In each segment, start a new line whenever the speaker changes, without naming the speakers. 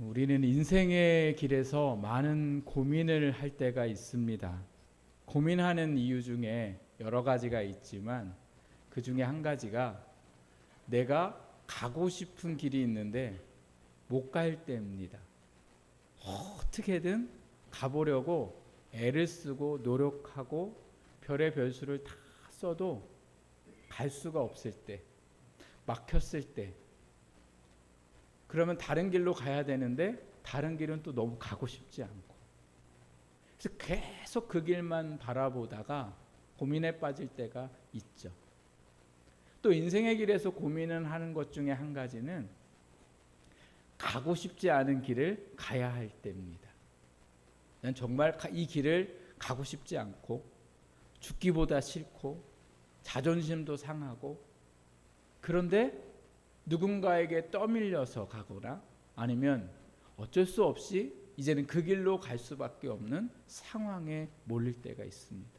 우리는 인생의 길에서 많은 고민을 할 때가 있습니다. 고민하는 이유 중에 여러 가지가 있지만 그 중에 한 가지가 내가 가고 싶은 길이 있는데 못 갈 때입니다. 어떻게든 가보려고 애를 쓰고 노력하고 별의 별수를 다 써도 갈 수가 없을 때, 막혔을 때, 그러면 다른 길로 가야 되는데 다른 길은 또 너무 가고 싶지 않고 그래서 계속 그 길만 바라보다가 고민에 빠질 때가 있죠. 또 인생의 길에서 고민을 하는 것 중에 한 가지는 가고 싶지 않은 길을 가야 할 때입니다. 난 정말 이 길을 가고 싶지 않고 죽기보다 싫고 자존심도 상하고 그런데 누군가에게 떠밀려서 가거나 아니면 어쩔 수 없이 이제는 그 길로 갈 수밖에 없는 상황에 몰릴 때가 있습니다.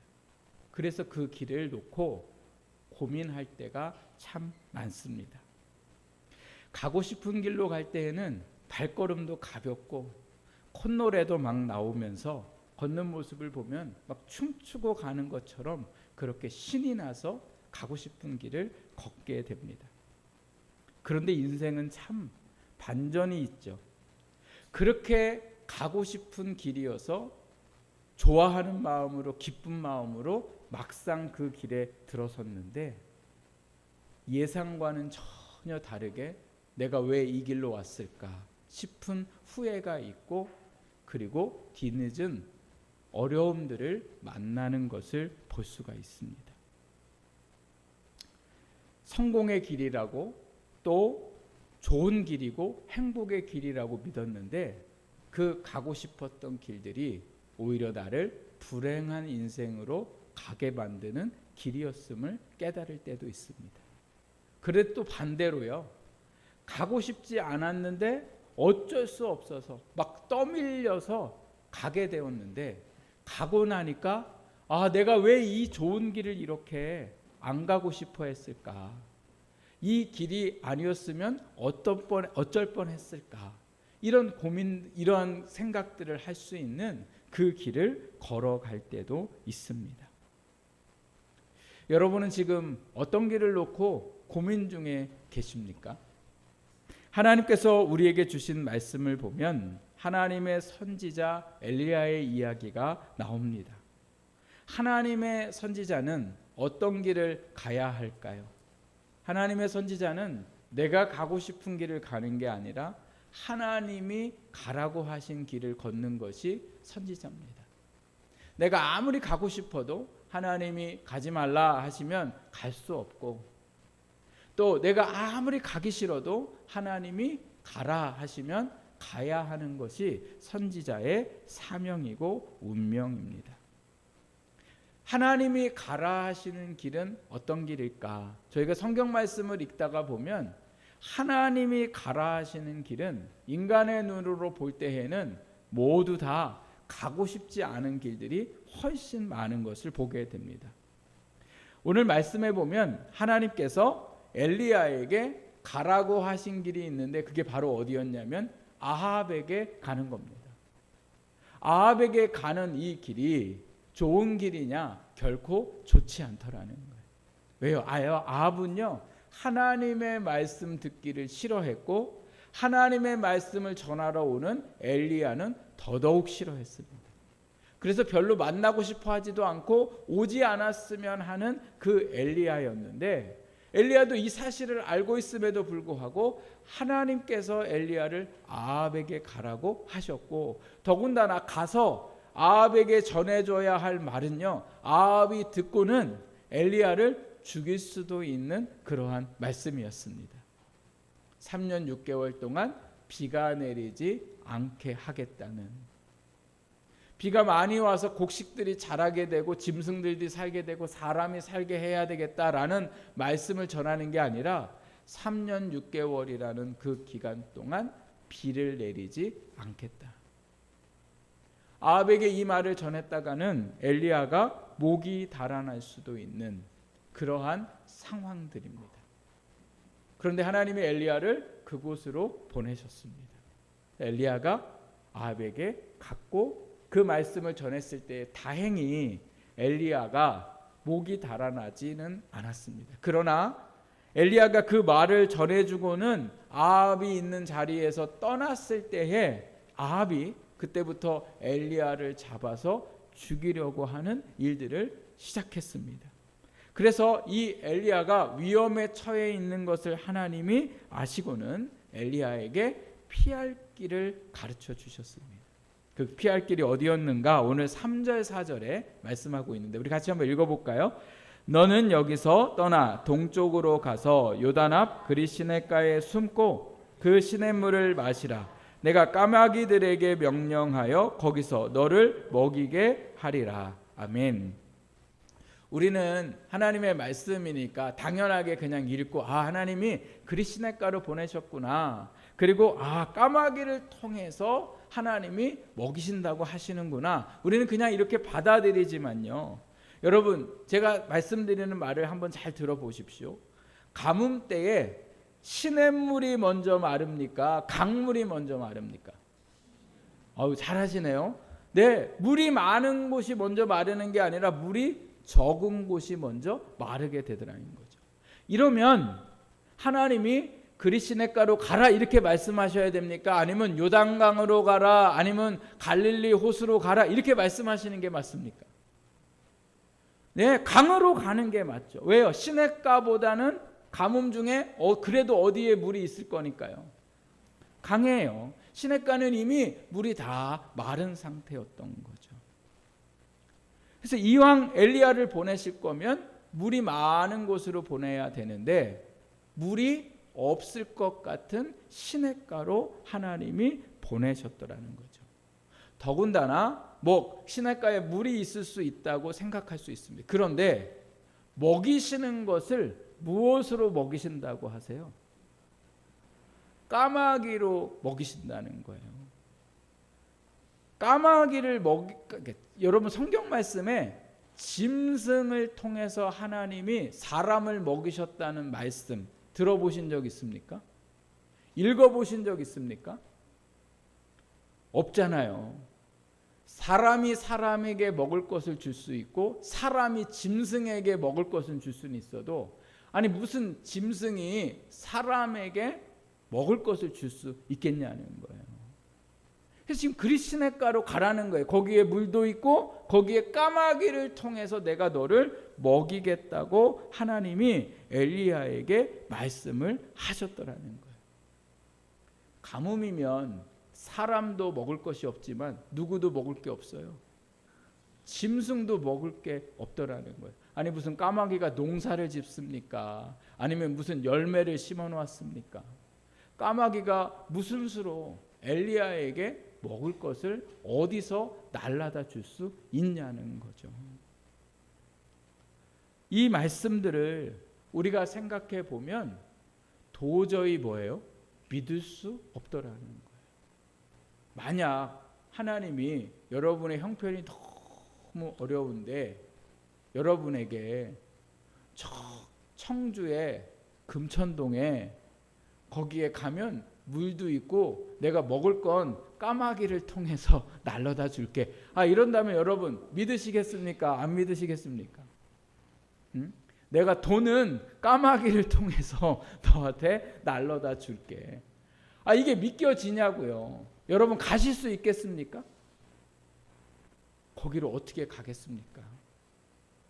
그래서 그 길을 놓고 고민할 때가 참 많습니다. 가고 싶은 길로 갈 때에는 발걸음도 가볍고 콧노래도 막 나오면서 걷는 모습을 보면 막 춤추고 가는 것처럼 그렇게 신이 나서 가고 싶은 길을 걷게 됩니다. 그런데 인생은 참 반전이 있죠. 그렇게 가고 싶은 길이어서 좋아하는 마음으로 기쁜 마음으로 막상 그 길에 들어섰는데 예상과는 전혀 다르게 내가 왜 이 길로 왔을까 싶은 후회가 있고 그리고 뒤늦은 어려움들을 만나는 것을 볼 수가 있습니다. 성공의 길이라고 또 좋은 길이고 행복의 길이라고 믿었는데 그 가고 싶었던 길들이 오히려 나를 불행한 인생으로 가게 만드는 길이었음을 깨달을 때도 있습니다. 그래 또 반대로요. 가고 싶지 않았는데 어쩔 수 없어서 막 떠밀려서 가게 되었는데 가고 나니까 아 내가 왜 이 좋은 길을 이렇게 안 가고 싶어 했을까? 이 길이 아니었으면 어떤 뻔 어쩔 뻔했을까? 이런 고민 이러한 생각들을 할 수 있는 그 길을 걸어갈 때도 있습니다. 여러분은 지금 어떤 길을 놓고 고민 중에 계십니까? 하나님께서 우리에게 주신 말씀을 보면 하나님의 선지자 엘리야의 이야기가 나옵니다. 하나님의 선지자는 어떤 길을 가야 할까요? 하나님의 선지자는 내가 가고 싶은 길을 가는 게 아니라 하나님이 가라고 하신 길을 걷는 것이 선지자입니다. 내가 아무리 가고 싶어도 하나님이 가지 말라 하시면 갈 수 없고 또 내가 아무리 가기 싫어도 하나님이 가라 하시면 가야 하는 것이 선지자의 사명이고 운명입니다. 하나님이 가라 하시는 길은 어떤 길일까? 저희가 성경 말씀을 읽다가 보면 하나님이 가라 하시는 길은 인간의 눈으로 볼 때에는 모두 다 가고 싶지 않은 길들이 훨씬 많은 것을 보게 됩니다. 오늘 말씀에 보면 하나님께서 엘리야에게 가라고 하신 길이 있는데 그게 바로 어디였냐면 아합에게 가는 겁니다. 아합에게 가는 이 길이 좋은 길이냐? 결코 좋지 않더라는 거예요. 왜요? 아합은요. 하나님의 말씀 듣기를 싫어했고 하나님의 말씀을 전하러 오는 엘리야는 더더욱 싫어했습니다. 그래서 별로 만나고 싶어 하지도 않고 오지 않았으면 하는 그 엘리야였는데 엘리야도 이 사실을 알고 있음에도 불구하고 하나님께서 엘리야를 아합에게 가라고 하셨고 더군다나 가서 아합에게 전해줘야 할 말은요. 아합이 듣고는 엘리야를 죽일 수도 있는 그러한 말씀이었습니다. 3년 6개월 동안 비가 내리지 않게 하겠다는 비가 많이 와서 곡식들이 자라게 되고 짐승들이 살게 되고 사람이 살게 해야 되겠다라는 말씀을 전하는 게 아니라 3년 6개월이라는 그 기간 동안 비를 내리지 않겠다. 아합에게 이 말을 전했다가는 엘리야가 목이 달아날 수도 있는 그러한 상황들입니다. 그런데 하나님이 엘리야를 그곳으로 보내셨습니다. 엘리야가 아합에게 갔고 그 말씀을 전했을 때 다행히 엘리야가 목이 달아나지는 않았습니다. 그러나 엘리야가 그 말을 전해주고는 아합이 있는 자리에서 떠났을 때에 아합이 그때부터 엘리야를 잡아서 죽이려고 하는 일들을 시작했습니다. 그래서 이 엘리야가 위험에 처해 있는 것을 하나님이 아시고는 엘리야에게 피할 길을 가르쳐 주셨습니다. 그 피할 길이 어디였는가 오늘 3절 4절에 말씀하고 있는데 우리 같이 한번 읽어 볼까요? 너는 여기서 떠나 동쪽으로 가서 요단 앞 그리 시냇가에 숨고 그 시냇물을 마시라 내가 까마귀들에게 명령하여 거기서 너를 먹이게 하리라 아멘. 우리는 하나님의 말씀이니까 당연하게 그냥 읽고 아 하나님이 그리 시냇가로 보내셨구나. 그리고 아 까마귀를 통해서 하나님이 먹이신다고 하시는구나. 우리는 그냥 이렇게 받아들이지만요. 여러분 제가 말씀드리는 말을 한번 잘 들어보십시오. 가뭄 때에 시냇물이 먼저 마릅니까? 강물이 먼저 마릅니까? 어우 잘하시네요. 네, 물이 많은 곳이 먼저 마르는 게 아니라 물이 적은 곳이 먼저 마르게 되더라는 거죠. 이러면 하나님이 그리시네가로 가라 이렇게 말씀하셔야 됩니까? 아니면 요단강으로 가라 아니면 갈릴리 호수로 가라 이렇게 말씀하시는 게 맞습니까? 네, 강으로 가는 게 맞죠. 왜요? 시냇가보다는 가뭄 중에 어, 그래도 어디에 물이 있을 거니까요. 강해요. 시냇가는 이미 물이 다 마른 상태였던 거죠. 그래서 이왕 엘리야를 보내실 거면 물이 많은 곳으로 보내야 되는데 물이 없을 것 같은 시냇가로 하나님이 보내셨더라는 거죠. 더군다나 뭐 시냇가에 물이 있을 수 있다고 생각할 수 있습니다. 그런데 먹이시는 것을 무엇으로 먹이신다고 하세요? 까마귀로 먹이신다는 거예요. 까마귀를 먹이 그러니까 여러분 성경 말씀에 짐승을 통해서 하나님이 사람을 먹이셨다는 말씀 들어보신 적 있습니까? 읽어보신 적 있습니까? 없잖아요. 사람이 사람에게 먹을 것을 줄 수 있고 사람이 짐승에게 먹을 것을 줄 수는 있어도 아니 무슨 짐승이 사람에게 먹을 것을 줄 수 있겠냐는 거예요. 그래서 지금 그리스네가로 가라는 거예요. 거기에 물도 있고 거기에 까마귀를 통해서 내가 너를 먹이겠다고 하나님이 엘리야에게 말씀을 하셨더라는 거예요. 가뭄이면 사람도 먹을 것이 없지만 누구도 먹을 게 없어요. 짐승도 먹을 게 없더라는 거예요. 아니 무슨 까마귀가 농사를 짓습니까? 아니면 무슨 열매를 심어 놓았습니까? 까마귀가 무슨 수로 엘리야에게 먹을 것을 어디서 날라다 줄 수 있냐는 거죠. 이 말씀들을 우리가 생각해 보면 도저히 뭐예요? 믿을 수 없더라는 거예요. 만약 하나님이 여러분의 형편이 너무 어려운데 여러분에게 청주의 금천동에 거기에 가면 물도 있고 내가 먹을 건 까마귀를 통해서 날라다 줄게. 아 이런다면 여러분 믿으시겠습니까? 안 믿으시겠습니까? 응? 내가 돈은 까마귀를 통해서 너한테 날라다 줄게. 아 이게 믿겨지냐고요. 여러분 가실 수 있겠습니까? 거기로 어떻게 가겠습니까?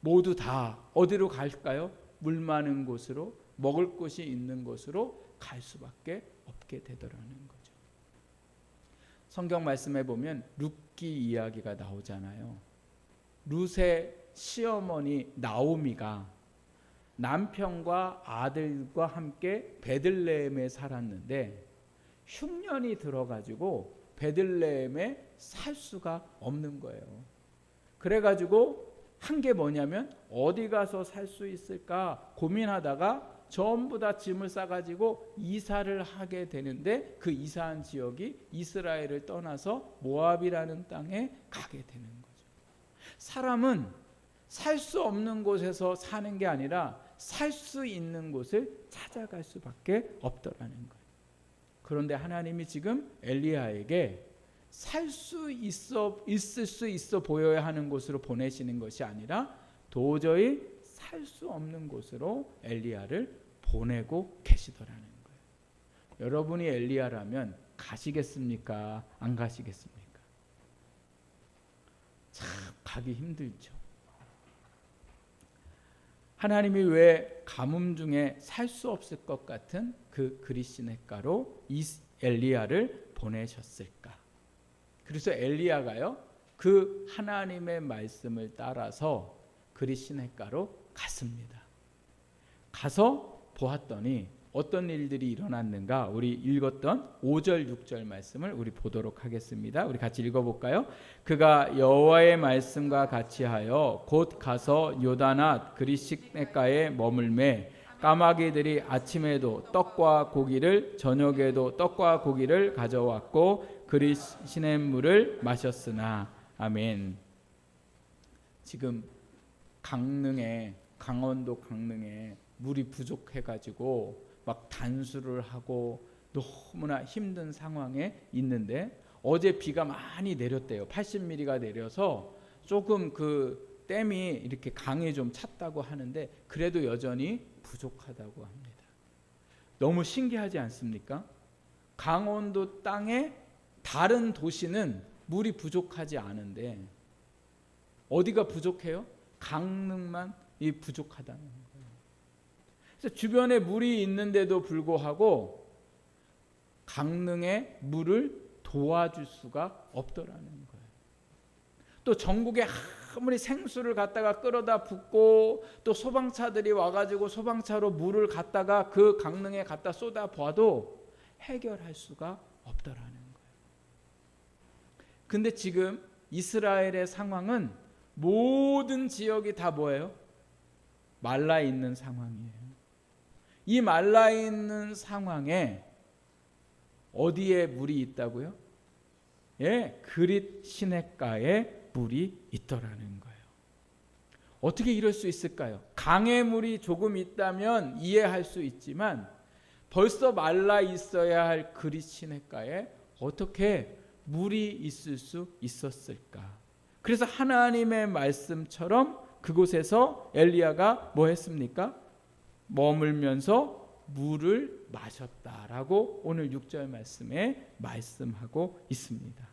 모두 다 어디로 갈까요? 물 많은 곳으로 먹을 곳이 있는 곳으로 갈 수밖에 없게 되더라는 거죠. 성경 말씀에 보면 룻기 이야기가 나오잖아요. 룻의 시어머니 나오미가 남편과 아들과 함께 베들레헴에 살았는데 흉년이 들어가지고 베들레헴에 살 수가 없는 거예요. 그래가지고 한 게 뭐냐면 어디 가서 살 수 있을까 고민하다가 전부 다 짐을 싸가지고 이사를 하게 되는데 그 이사한 지역이 이스라엘을 떠나서 모압이라는 땅에 가게 되는 거죠. 사람은 살 수 없는 곳에서 사는 게 아니라 살 수 있는 곳을 찾아갈 수밖에 없더라는 거예요. 그런데 하나님이 지금 엘리야에게 살 수 있어 있을 수 있어 보여야 하는 곳으로 보내시는 것이 아니라 도저히 살 수 없는 곳으로 엘리야를 보내고 계시더라는 거예요. 여러분이 엘리야라면 가시겠습니까? 안 가시겠습니까? 참 가기 힘들죠. 하나님이 왜 가뭄 중에 살 수 없을 것 같은 그 그리시네가로 이 엘리야를 보내셨을까? 그래서 엘리야가요 그 하나님의 말씀을 따라서 그리시네가로 갔습니다. 가서 보았더니 어떤 일들이 일어났는가 우리 읽었던 5절 6절 말씀을 우리 보도록 하겠습니다. 우리 같이 읽어 볼까요? 그가 여호와의 말씀과 같이 하여 곧 가서 요다낫 그리시네가에 머물매 까마귀들이 아침에도 떡과 고기를 저녁에도 떡과 고기를 가져왔고 그리시네 물을 마셨으나 아멘. 지금 강릉에 강원도 강릉에 물이 부족해 가지고 막 단수를 하고 너무나 힘든 상황에 있는데 어제 비가 많이 내렸대요. 80mm가 내려서 조금 그 댐이 이렇게 강이 좀 찼다고 하는데 그래도 여전히 부족하다고 합니다. 너무 신기하지 않습니까? 강원도 땅에 다른 도시는 물이 부족하지 않은데 어디가 부족해요? 강릉만 이 부족하다는 거예요. 그래서 주변에 물이 있는데도 불구하고 강릉에 물을 도와줄 수가 없더라는 거예요. 또 전국에 아무리 생수를 갖다가 끌어다 붓고 또 소방차들이 와가지고 소방차로 물을 갖다가 그 강릉에 갖다 쏟아 부어도 해결할 수가 없더라는. 근데 지금 이스라엘의 상황은 모든 지역이 다 뭐예요? 말라 있는 상황이에요. 이 말라 있는 상황에 어디에 물이 있다고요? 예, 그릿 시냇가에 물이 있더라는 거예요. 어떻게 이럴 수 있을까요? 강의 물이 조금 있다면 이해할 수 있지만 벌써 말라 있어야 할 그릿 시냇가에 어떻게 물이 있을 수 있었을까? 그래서 하나님의 말씀처럼 그곳에서 엘리야가 뭐 했습니까? 머물면서 물을 마셨다라고 오늘 6절 말씀에 말씀하고 있습니다.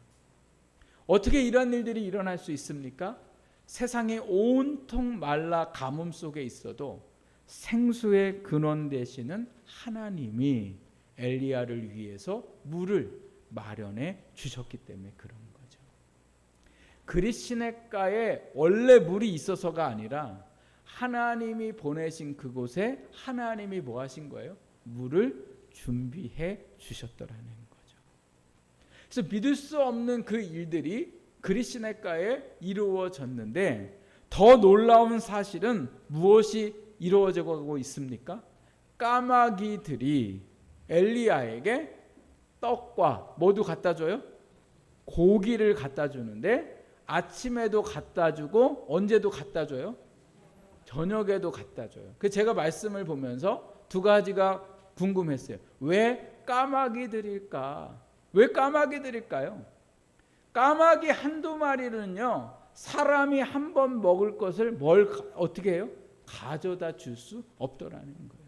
어떻게 이런 일들이 일어날 수 있습니까? 세상에 온통 말라 가뭄 속에 있어도 생수의 근원 되시는 하나님이 엘리야를 위해서 물을 마련해 주셨기 때문에 그런 거죠. 그리시네가에 원래 물이 있어서가 아니라 하나님이 보내신 그곳에 하나님이 뭐 하신 거예요? 물을 준비해 주셨더라는 거죠. 그래서 믿을 수 없는 그 일들이 그리시네가에 이루어졌는데 더 놀라운 사실은 무엇이 이루어져 가고 있습니까? 까마귀들이 엘리야에게 떡과 모두 갖다 줘요? 고기를 갖다 주는데 아침에도 갖다 주고 언제도 갖다 줘요? 저녁에도 갖다 줘요. 그 제가 말씀을 보면서 두 가지가 궁금했어요. 왜 까마귀들일까? 왜 까마귀들일까요? 까마귀 한두 마리는요. 사람이 한 번 먹을 것을 뭘 어떻게 해요? 가져다 줄 수 없더라는 거예요.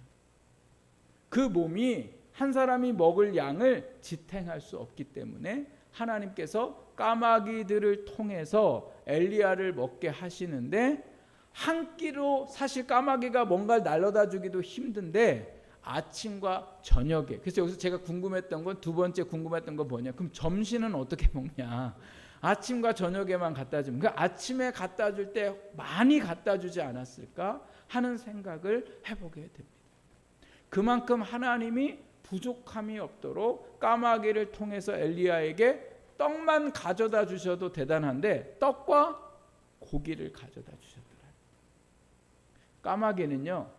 그 몸이 한 사람이 먹을 양을 지탱할 수 없기 때문에 하나님께서 까마귀들을 통해서 엘리야를 먹게 하시는데 한 끼로 사실 까마귀가 뭔가를 날려다 주기도 힘든데 아침과 저녁에 그래서 여기서 제가 궁금했던 건 두 번째 궁금했던 건 뭐냐? 그럼 점심은 어떻게 먹냐? 아침과 저녁에만 갖다 주면 그 아침에 갖다 줄 때 많이 갖다 주지 않았을까 하는 생각을 해보게 됩니다. 그만큼 하나님이 부족함이 없도록 까마귀를 통해서 엘리야에게 떡만 가져다 주셔도 대단한데 떡과 고기를 가져다 주셨다 까마귀는요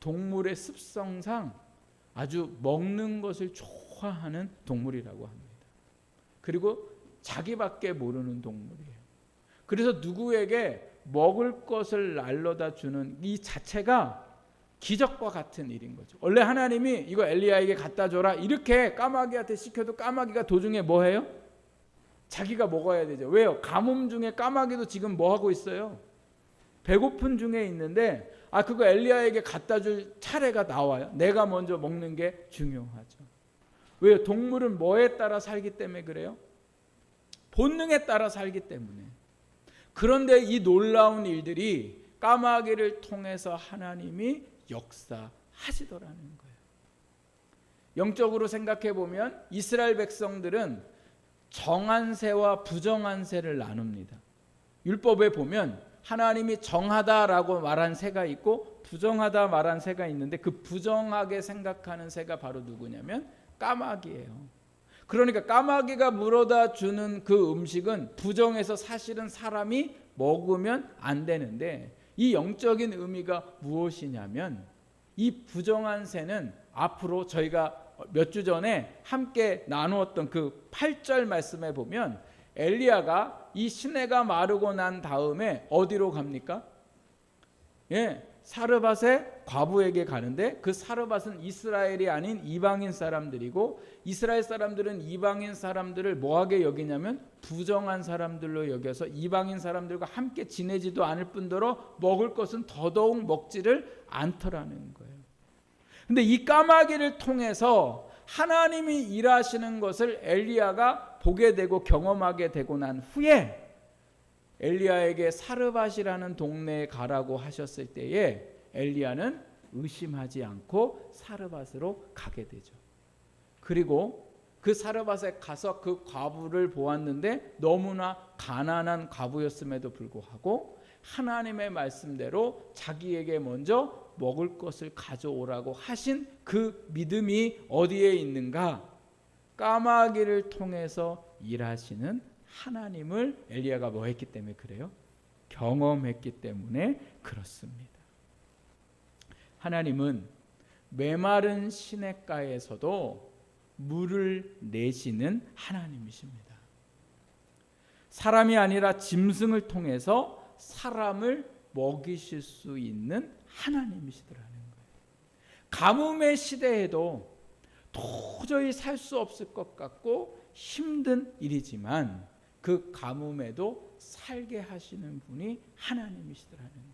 동물의 습성상 아주 먹는 것을 좋아하는 동물이라고 합니다. 그리고 자기밖에 모르는 동물이에요. 그래서 누구에게 먹을 것을 날려다 주는 이 자체가 기적과 같은 일인 거죠. 원래 하나님이 이거 엘리야에게 갖다 줘라 이렇게 까마귀한테 시켜도 까마귀가 도중에 뭐 해요? 자기가 먹어야 되죠. 왜요? 가뭄 중에 까마귀도 지금 뭐 하고 있어요? 배고픈 중에 있는데 아 그거 엘리야에게 갖다 줄 차례가 나와요. 내가 먼저 먹는 게 중요하죠. 왜요? 동물은 뭐에 따라 살기 때문에 그래요? 본능에 따라 살기 때문에. 그런데 이 놀라운 일들이 까마귀를 통해서 하나님이 역사하시더라는 거예요. 영적으로 생각해 보면 이스라엘 백성들은 정한 새와 부정한 새를 나눕니다. 율법에 보면 하나님이 정하다라고 말한 새가 있고 부정하다 말한 새가 있는데 그 부정하게 생각하는 새가 바로 누구냐면 까마귀예요. 그러니까 까마귀가 물어다 주는 그 음식은 부정해서 사실은 사람이 먹으면 안 되는데 이 영적인 의미가 무엇이냐면 이 부정한 새는 앞으로 저희가 몇 주 전에 함께 나누었던 그 8절 말씀에 보면 엘리야가 이 시내가 마르고 난 다음에 어디로 갑니까? 예, 사르밧의 과부에게 가는데 그 사르밧은 이스라엘이 아닌 이방인 사람들이고 이스라엘 사람들은 이방인 사람들을 뭐하게 여기냐면 부정한 사람들로 여겨서 이방인 사람들과 함께 지내지도 않을 뿐더러 먹을 것은 더더욱 먹지를 않더라는 거예요. 근데 이 까마귀를 통해서 하나님이 일하시는 것을 엘리야가 보게 되고 경험하게 되고 난 후에 엘리야에게 사르밧이라는 동네에 가라고 하셨을 때에 엘리야는 의심하지 않고 사르밧으로 가게 되죠. 그리고 그 사르밧에 가서 그 과부를 보았는데 너무나 가난한 과부였음에도 불구하고 하나님의 말씀대로 자기에게 먼저 먹을 것을 가져오라고 하신 그 믿음이 어디에 있는가? 까마귀를 통해서 일하시는 하나님을 엘리야가 뭐 했기 때문에 그래요? 경험했기 때문에 그렇습니다. 하나님은 메마른 시냇가에서도 물을 내시는 하나님이십니다. 사람이 아니라 짐승을 통해서 사람을 먹이실 수 있는 하나님이시더라는 거예요. 가뭄의 시대에도 도저히 살 수 없을 것 같고 힘든 일이지만 그 가뭄에도 살게 하시는 분이 하나님이시더라는 거예요.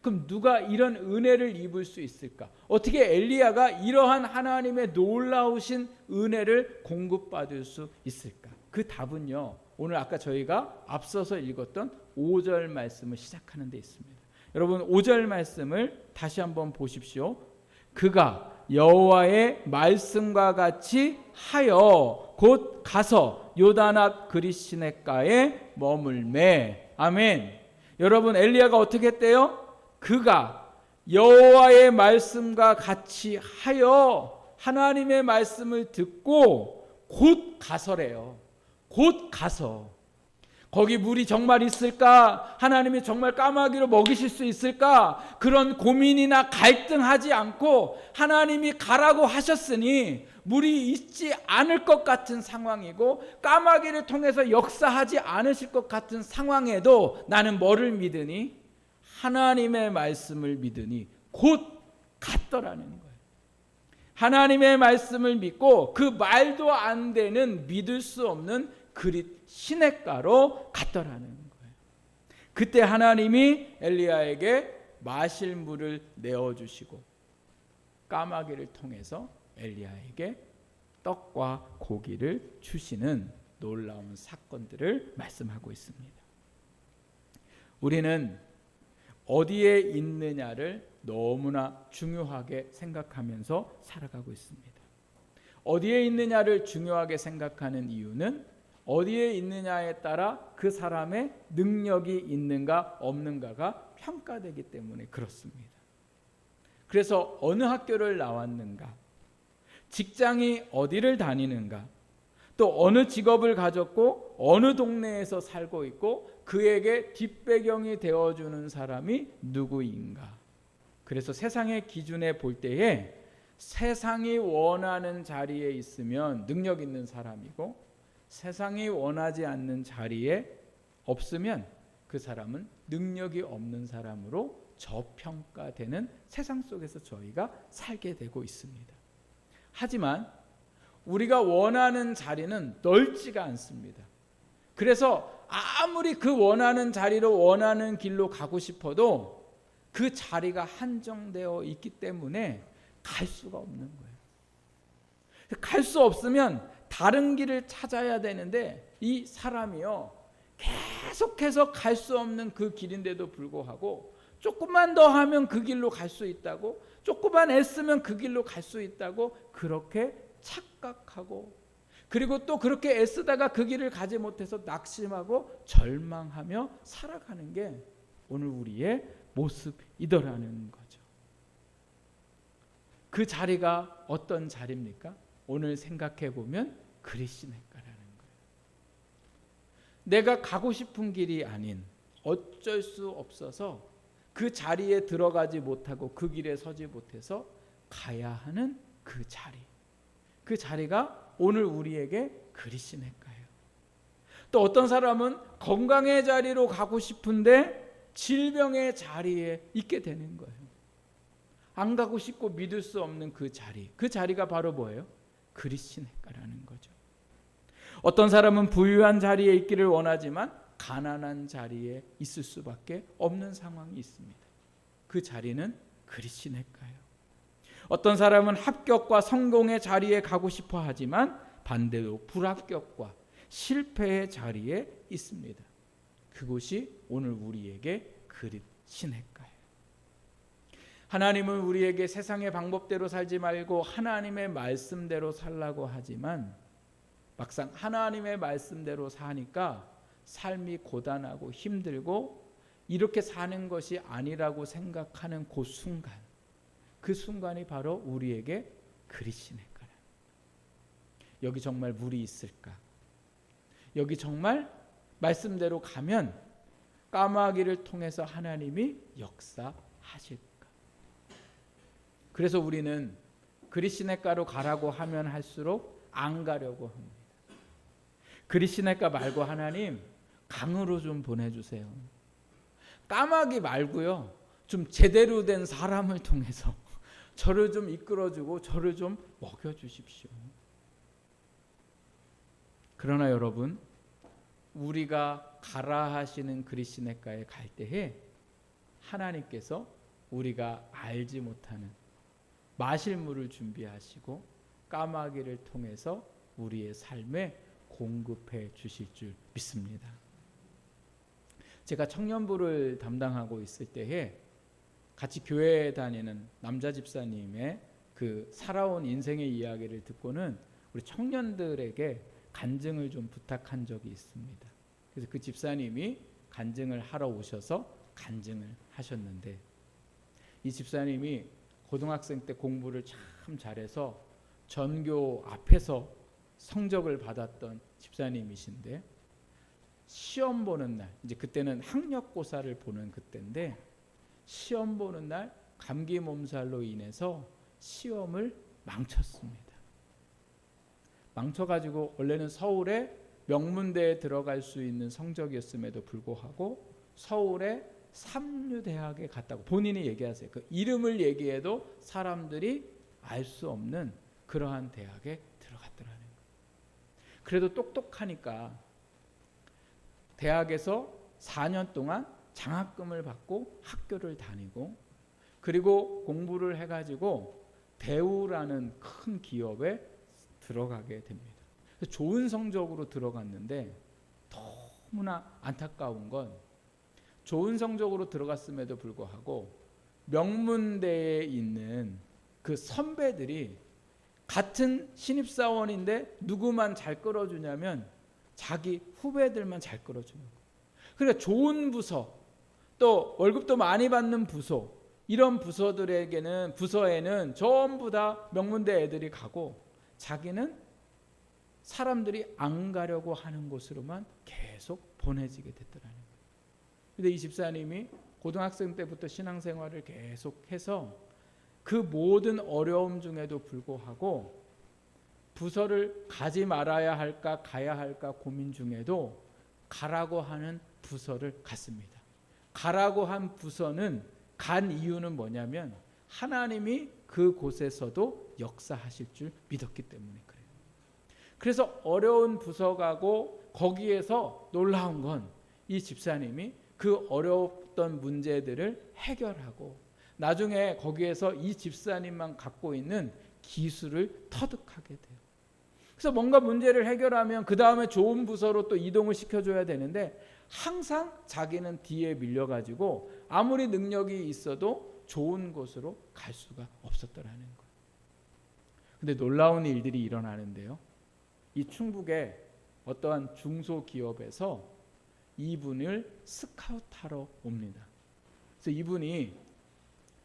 그럼 누가 이런 은혜를 입을 수 있을까? 어떻게 엘리야가 이러한 하나님의 놀라우신 은혜를 공급받을 수 있을까? 그 답은요. 오늘 아까 저희가 앞서서 읽었던 5절 말씀을 시작하는 데 있습니다. 여러분 5절 말씀을 다시 한번 보십시오. 그가 여호와의 말씀과 같이 하여 곧 가서 요단 앞 그리시네가에 머물매. 아멘. 여러분 엘리야가 어떻게 했대요? 그가 여호와의 말씀과 같이 하여 하나님의 말씀을 듣고 곧 가서래요. 곧 가서 거기 물이 정말 있을까? 하나님이 정말 까마귀로 먹이실 수 있을까? 그런 고민이나 갈등하지 않고 하나님이 가라고 하셨으니 물이 있지 않을 것 같은 상황이고 까마귀를 통해서 역사하지 않으실 것 같은 상황에도 나는 뭐를 믿으니? 하나님의 말씀을 믿으니 곧 갔더라는 거예요. 하나님의 말씀을 믿고 그 말도 안 되는 믿을 수 없는 그릿 시냇가로 갔더라는 거예요. 그때 하나님이 엘리야에게 마실 물을 내어 주시고 까마귀를 통해서 엘리야에게 떡과 고기를 주시는 놀라운 사건들을 말씀하고 있습니다. 우리는 어디에 있느냐를 너무나 중요하게 생각하면서 살아가고 있습니다. 어디에 있느냐를 중요하게 생각하는 이유는 어디에 있느냐에 따라 그 사람의 능력이 있는가 없는가가 평가되기 때문에 그렇습니다. 그래서 어느 학교를 나왔는가, 직장이 어디를 다니는가, 또 어느 직업을 가졌고 어느 동네에서 살고 있고 그에게 뒷배경이 되어주는 사람이 누구인가. 그래서 세상의 기준에 볼 때에 세상이 원하는 자리에 있으면 능력 있는 사람이고 세상이 원하지 않는 자리에 없으면 그 사람은 능력이 없는 사람으로 저평가되는 세상 속에서 저희가 살게 되고 있습니다. 하지만 우리가 원하는 자리는 넓지가 않습니다. 그래서 아무리 그 원하는 자리로 원하는 길로 가고 싶어도 그 자리가 한정되어 있기 때문에 갈 수가 없는 거예요. 갈 수 없으면 다른 길을 찾아야 되는데 이 사람이요 계속해서 갈 수 없는 그 길인데도 불구하고 조금만 더 하면 그 길로 갈 수 있다고 조금만 애쓰면 그 길로 갈 수 있다고 그렇게 착각하고 그리고 또 그렇게 애쓰다가 그 길을 가지 못해서 낙심하고 절망하며 살아가는 게 오늘 우리의 모습이더라는 거죠. 그 자리가 어떤 자리입니까? 오늘 생각해 보면 그리시네가라는 거예요. 내가 가고 싶은 길이 아닌 어쩔 수 없어서 그 자리에 들어가지 못하고 그 길에 서지 못해서 가야 하는 그 자리. 그 자리가 오늘 우리에게 그리시네가예요. 또 어떤 사람은 건강의 자리로 가고 싶은데 질병의 자리에 있게 되는 거예요. 안 가고 싶고 믿을 수 없는 그 자리. 그 자리가 바로 뭐예요? 그리시네가라는 거죠. 어떤 사람은 부유한 자리에 있기를 원하지만 가난한 자리에 있을 수밖에 없는 상황이 있습니다. 그 자리는 그리시네가요. 어떤 사람은 합격과 성공의 자리에 가고 싶어 하지만 반대로 불합격과 실패의 자리에 있습니다. 그곳이 오늘 우리에게 그리시네가요. 하나님은 우리에게 세상의 방법대로 살지 말고 하나님의 말씀대로 살라고 하지만 막상 하나님의 말씀대로 사니까 삶이 고단하고 힘들고 이렇게 사는 것이 아니라고 생각하는 그 순간 그 순간이 바로 우리에게 그리시네 거라. 여기 정말 물이 있을까? 여기 정말 말씀대로 가면 까마귀를 통해서 하나님이 역사하실까? 그래서 우리는 그리시네가로 가라고 하면 할수록 안 가려고 합니다. 그리시네가 말고 하나님 강으로 좀 보내주세요. 까마귀 말고요. 좀 제대로 된 사람을 통해서 저를 좀 이끌어주고 저를 좀 먹여주십시오. 그러나 여러분 우리가 가라 하시는 그리시네가에 갈 때에 하나님께서 우리가 알지 못하는 마실 물을 준비하시고 까마귀를 통해서 우리의 삶에 공급해 주실 줄 믿습니다. 제가 청년부를 담당하고 있을 때에 같이 교회에 다니는 남자 집사님의 그 살아온 인생의 이야기를 듣고는 우리 청년들에게 간증을 좀 부탁한 적이 있습니다. 그래서 그 집사님이 간증을 하러 오셔서 간증을 하셨는데 이 집사님이 고등학생 때 공부를 참 잘해서 전교 앞에서 성적을 받았던 집사님이신데 시험 보는 날 이제 그때는 학력고사를 보는 그때인데 시험 보는 날 감기 몸살로 인해서 시험을 망쳤습니다. 망쳐가지고 원래는 서울에 명문대에 들어갈 수 있는 성적이었음에도 불구하고 서울에 삼류대학에 갔다고 본인이 얘기하세요. 그 이름을 얘기해도 사람들이 알 수 없는 그러한 대학에 들어갔더라는 거예요. 그래도 똑똑하니까 대학에서 4년 동안 장학금을 받고 학교를 다니고 그리고 공부를 해가지고 대우라는 큰 기업에 들어가게 됩니다. 좋은 성적으로 들어갔는데 너무나 안타까운 건 좋은 성적으로 들어갔음에도 불구하고 명문대에 있는 그 선배들이 같은 신입사원인데 누구만 잘 끌어주냐면 자기 후배들만 잘 끌어주는 거. 그러니까 좋은 부서 또 월급도 많이 받는 부서 이런 부서들에게는 부서에는 전부 다 명문대 애들이 가고 자기는 사람들이 안 가려고 하는 곳으로만 계속 보내지게 됐더라는 거예요. 근데 이 집사님이 고등학생 때부터 신앙생활을 계속해서 그 모든 어려움 중에도 불구하고 부서를 가지 말아야 할까 가야 할까 고민 중에도 가라고 하는 부서를 갔습니다. 가라고 한 부서는 간 이유는 뭐냐면 하나님이 그 곳에서도 역사하실 줄 믿었기 때문에 그래요. 그래서 어려운 부서 가고 거기에서 놀라운 건 이 집사님이 그 어려웠던 문제들을 해결하고 나중에 거기에서 이 집사님만 갖고 있는 기술을 터득하게 돼요. 그래서 뭔가 문제를 해결하면 그 다음에 좋은 부서로 또 이동을 시켜줘야 되는데 항상 자기는 뒤에 밀려가지고 아무리 능력이 있어도 좋은 곳으로 갈 수가 없었더라는 거예요. 근데 놀라운 일들이 일어나는데요. 이 충북의 어떠한 중소기업에서 이분을 스카우트하러 옵니다. 그래서 이분이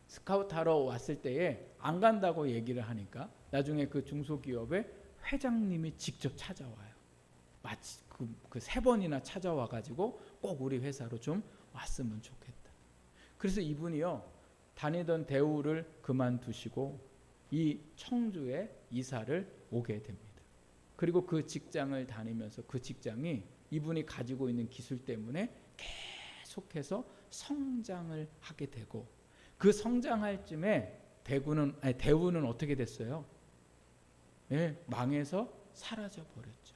스카우트하러 왔을 때에 안 간다고 얘기를 하니까 나중에 그 중소기업의 회장님이 직접 찾아와요. 마치 그세 번이나 찾아와 가지고 꼭 우리 회사로 좀 왔으면 좋겠다. 그래서 이분이요 다니던 대우를 그만두시고 이 청주에 이사를 오게 됩니다. 그리고 그 직장을 다니면서 그 직장이 이분이 가지고 있는 기술 때문에 계속해서 성장을 하게 되고 그 성장할 쯤에 대구는 아니 대우는 어떻게 됐어요? 예, 망해서 사라져 버렸죠.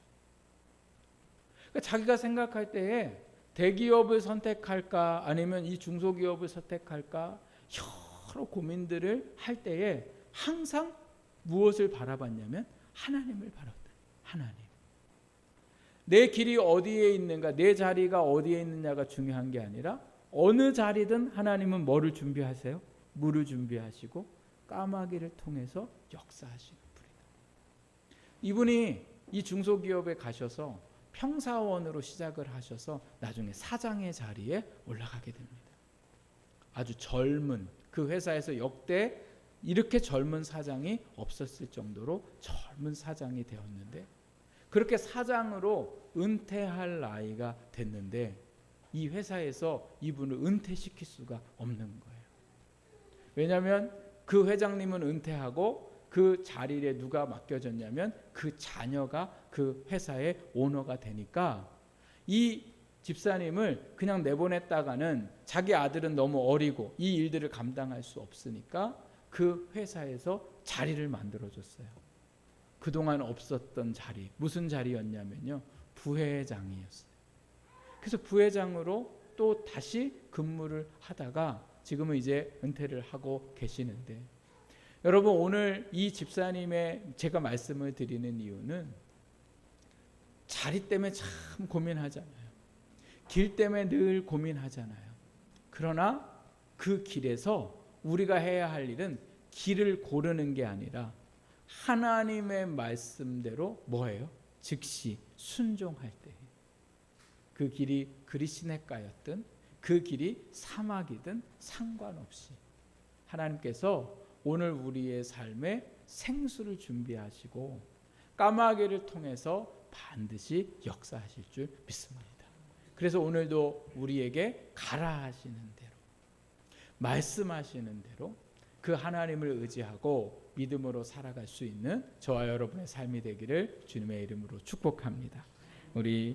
그러니까 자기가 생각할 때에 대기업을 선택할까 아니면 이 중소기업을 선택할까 여러 고민들을 할 때에 항상 무엇을 바라봤냐면 하나님을 바라봤다. 하나님. 내 길이 어디에 있는가, 내 자리가 어디에 있느냐가 중요한 게 아니라 어느 자리든 하나님은 뭐를 준비하세요? 물을 준비하시고 까마귀를 통해서 역사하시는. 이분이 이 중소기업에 가셔서 평사원으로 시작을 하셔서 나중에 사장의 자리에 올라가게 됩니다. 아주 젊은 그 회사에서 역대 이렇게 젊은 사장이 없었을 정도로 젊은 사장이 되었는데 그렇게 사장으로 은퇴할 나이가 됐는데 이 회사에서 이분을 은퇴시킬 수가 없는 거예요. 왜냐하면 그 회장님은 은퇴하고 그 자리에 누가 맡겨졌냐면 그 자녀가 그 회사의 오너가 되니까 이 집사님을 그냥 내보냈다가는 자기 아들은 너무 어리고 이 일들을 감당할 수 없으니까 그 회사에서 자리를 만들어 줬어요. 그동안 없었던 자리. 무슨 자리였냐면요. 부회장이었어요. 그래서 부회장으로 또 다시 근무를 하다가 지금은 이제 은퇴를 하고 계시는데 여러분 오늘 이 집사님의 제가 말씀을 드리는 이유는 자리 때문에 참 고민하잖아요. 길 때문에 늘 고민하잖아요. 그러나 그 길에서 우리가 해야 할 일은 길을 고르는 게 아니라 하나님의 말씀대로 뭐예요? 즉시 순종할 때. 그 길이 그리시네가였든 그 길이 사막이든 상관없이 하나님께서 오늘 우리의 삶에 생수를 준비하시고 까마귀를 통해서 반드시 역사하실 줄 믿습니다. 그래서 오늘도 우리에게 가라 하시는 대로 말씀하시는 대로 그 하나님을 의지하고 믿음으로 살아갈 수 있는 저와 여러분의 삶이 되기를 주님의 이름으로 축복합니다. 우리